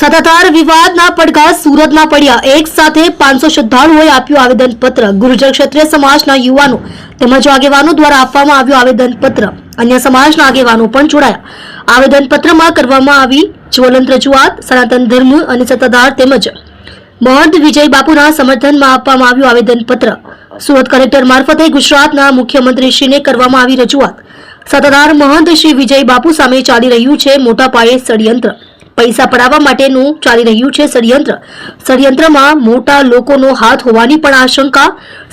સત્તાધાર વિવાદના પડઘા સુરતમાં પડ્યા. એક સાથે પાંચસો શ્રદ્ધાળુઓએ આપ્યું આવેદનપત્ર. ગુર્જર ક્ષત્રિય સમાજના યુવાનો તેમજ આગેવાનો દ્વારા આપવામાં આવ્યું આવેદનપત્ર. અન્ય સમાજના આગેવાનો પણ જોડાયા. આવેદનપત્રમાં કરવામાં આવી જ્વલંત રજૂઆત, સનાતન ધર્મ અને સત્તાધાર તેમજ મહંત વિજય બાપુના સમર્થનમાં આપવામાં આવ્યું આવેદનપત્ર. સુરત કલેક્ટર મારફતે ગુજરાતના મુખ્યમંત્રીશ્રીને કરવામાં આવી રજૂઆત. સત્તાધાર મહંત શ્રી વિજય બાપુ સામે ચાલી રહ્યું છે મોટા પાયે ષડયંત્ર. પૈસા પડાવવા માટેનું ચાલી રહ્યું છે ષડયંત્ર. ષડયંત્રમાં મોટા લોકોનો હાથ હોવાની પણ આશંકા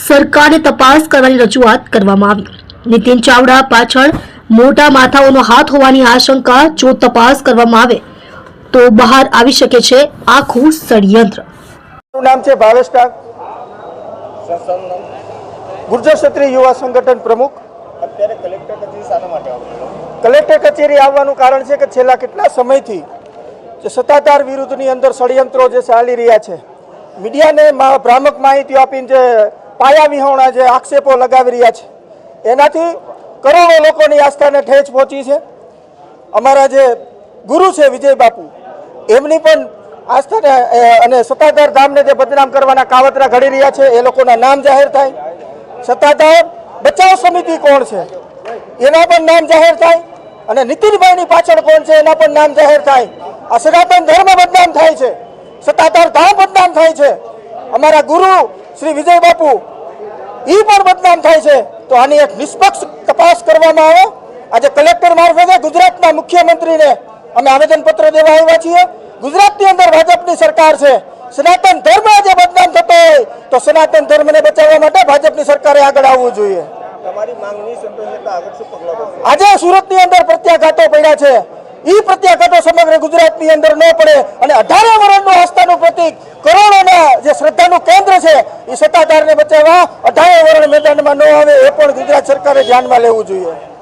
સરકારને તપાસ કરવાની રજૂઆત કરવામાં આવી. નીતિન ચાવડા પાછળ મોટા માથાઓનો હાથ હોવાની આશંકા જો તપાસ કરવામાં આવે તો બહાર આવી શકે છે આખું ષડયંત્ર. નામ છે ભાવેશ ગુર્જર ક્ષત્રિય યુવા સંગઠન પ્રમુખ. અત્યારે કલેક્ટર કચેરી શાના માટે કલેક્ટર કચેરી આવવાનું કારણ છે કે છેલ્લા કેટલા સમયથી જે સત્તાધાર વિરુદ્ધની અંદર ષડયંત્રો જે ચાલી રહ્યા છે, મીડિયાને ભ્રામક માહિતીઓ આપીને જે પાયા વિહોણા જે આક્ષેપો લગાવી રહ્યા છે, એનાથી કરોડો લોકોની આસ્થાને ઠેચ પહોંચી છે. અમારા જે ગુરુ છે વિજય બાપુ, એમની પણ આસ્થાને અને સત્તાધાર ધામને જે બદનામ કરવાના કાવતરા ઘડી રહ્યા છે, એ લોકોના નામ જાહેર થાય. સત્તાધાર બચાવ સમિતિ કોણ છે? એના પણ નામ જાહેર થાય. અને નીતિનભાઈની પાછળ કોણ છે? એના પણ નામ જાહેર થાય. આ સનાતન ધર્મ બદનામ થાય છે. સત્તાધાર ધામ બદનામ થાય છે. અમારા ગુરુ શ્રી વિજય બાપુ એ પણ બદનામ થાય છે. તો આની એક નિષ્પક્ષ તપાસ કરવામાં આવે. આજે કલેક્ટર મારફતે ગુજરાતના મુખ્યમંત્રીને અમે આવેદનપત્ર દેવા આવ્યા છીએ. ગુજરાતની અંદર ભાજપની સરકાર છે. સનાતન ધર્મ આજે બદનામ થતો હોય તો સનાતન ધર્મને બચાવવા માટે ભાજપની સરકારે આગળ આવવું જોઈએ. આજે સુરતની અંદર પ્રત્યાઘાતો પડ્યા છે. એ પ્રત્યાઘાતો સમગ્ર ગુજરાતની અંદર ન પડે અને અઢારે વર્ષનું આસ્થાનું પ્રતિક કરોડોના જે શ્રદ્ધાનું કેન્દ્ર છે એ સત્તાધારને બચાવવા અઢારે વરણ મેદાનમાં ન આવે, એ પણ ગુજરાત સરકારે ધ્યાનમાં લેવું જોઈએ.